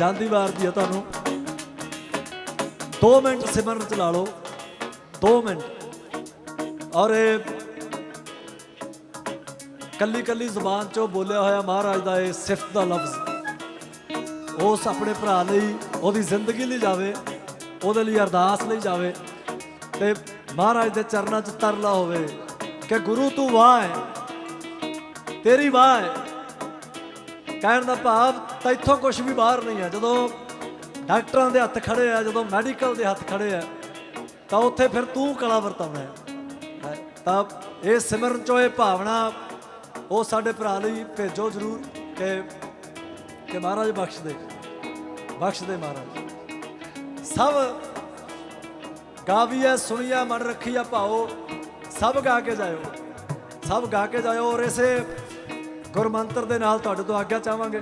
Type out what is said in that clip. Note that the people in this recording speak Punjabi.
ਵਾਰ ਦੀ ਹੈ ਤੁਹਾਨੂੰ। 2 ਮਿੰਟ ਸਿਮਰਨ ਚਲਾ ਲਓ। 2 ਮਿੰਟ। ਔਰ ਇਹ ਕੱਲੀ ਕੱਲੀ ਜ਼ੁਬਾਨ ਚੋਂ ਬੋਲਿਆ ਹੋਇਆ ਮਹਾਰਾਜ ਦਾ ਇਹ ਸਿਫਤ ਦਾ ਲਫ਼ਜ਼। ਉਸ ਆਪਣੇ ਭਰਾ ਲਈ, ਉਹਦੀ ਜ਼ਿੰਦਗੀ ਲਈ ਜਾਵੇ, ਉਹਦੇ ਲਈ ਅਰਦਾਸ ਲਈ ਜਾਵੇ ਤੇ ਮਹਾਰਾਜ ਦੇ ਚਰਨਾਂ 'ਚ ਤਰਲਾ ਹੋਵੇ ਕਿ ਗੁਰੂ ਤੂੰ ਵਾਹ ਹੈ, ਤੇਰੀ ਵਾਹ ਹੈ। ਕਹਿਣ ਦਾ ਭਾਵ ਤਾਂ ਇੱਥੋਂ ਕੁਝ ਵੀ ਬਾਹਰ ਨਹੀਂ ਹੈ। ਜਦੋਂ ਡਾਕਟਰਾਂ ਦੇ ਹੱਥ ਖੜੇ ਆ, ਜਦੋਂ ਮੈਡੀਕਲ ਦੇ ਹੱਥ ਖੜੇ ਆ, ਤਾਂ ਉੱਥੇ ਫਿਰ ਤੂੰ ਕਲਾ ਵਰਤਾਉਣਾ ਹੈ, ਤਾਂ ਇਹ ਸਿਮਰਨ ਚੋਂ ਇਹ ਭਾਵਨਾ ਉਹ ਸਾਡੇ ਭਰਾ ਲਈ ਭੇਜੋ ਜ਼ਰੂਰ ਕਿ ਕਿ ਮਹਾਰਾਜ ਬਖਸ਼ ਦੇ ਬਖਸ਼ ਦੇ ਮਹਾਰਾਜ। ਸਭ ਗਾਵੀਐ, ਸੁਣੀਐ, ਮਨ ਰੱਖੀਐ, ਭਾਓ, ਸਭ ਗਾ ਕੇ ਜਾਇਓ, ਸਭ ਗਾ ਕੇ ਜਾਇਓ ਔਰ ਇਸੇ ਗੁਰਮੰਤਰ ਦੇ ਨਾਲ ਤੁਹਾਡੇ ਤੋਂ ਆਗਿਆ ਚਾਹਾਂਗੇ।